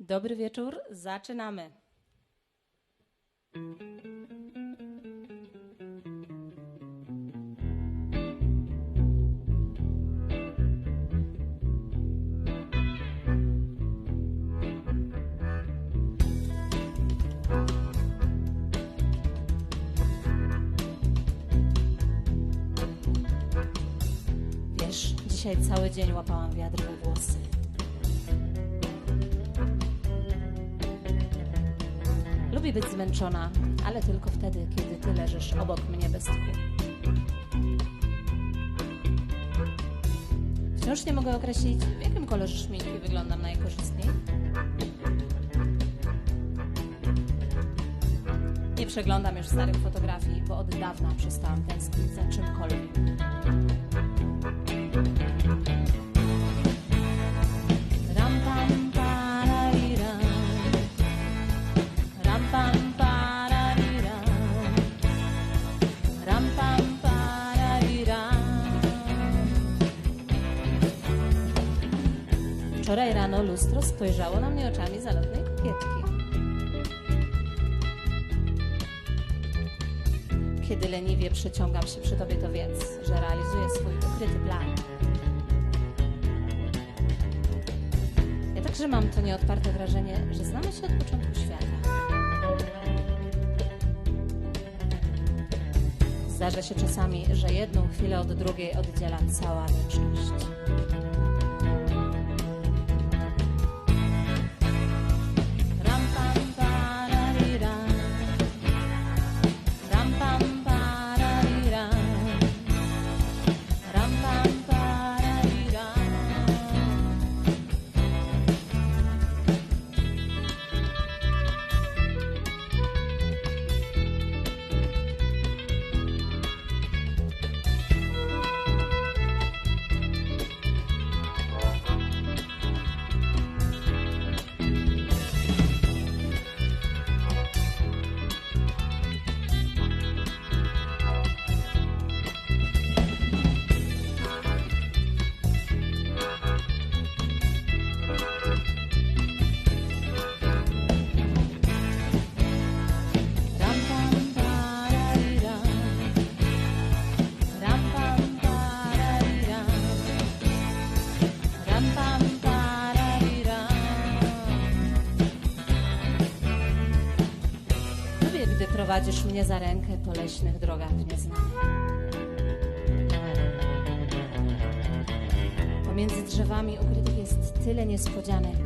Dobry wieczór, zaczynamy. Wiesz, dzisiaj cały dzień łapałam wiatr we włosy. Lubię być zmęczona, ale tylko wtedy, kiedy ty leżysz obok mnie bez tchu. Wciąż nie mogę określić, w jakim kolorze szminki wyglądam najkorzystniej. Nie przeglądam już starych fotografii, bo od dawna przestałam tęsknić za czymkolwiek. Wczoraj rano lustro spojrzało na mnie oczami zalotnej kokietki. Kiedy leniwie przeciągam się przy tobie, to wiedz, że realizuję swój ukryty plan. Ja także mam to nieodparte wrażenie, że znamy się od początku świata. Zdarza się czasami, że jedną chwilę od drugiej oddziela cała wieczność. Prowadzisz mnie za rękę po leśnych drogach nieznanych. Pomiędzy drzewami ukrytych jest tyle niespodzianek.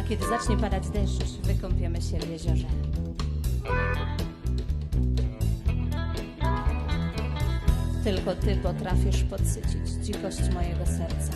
A kiedy zacznie padać deszcz, wykąpiemy się w jeziorze. Tylko ty potrafisz podsycić dzikość mojego serca.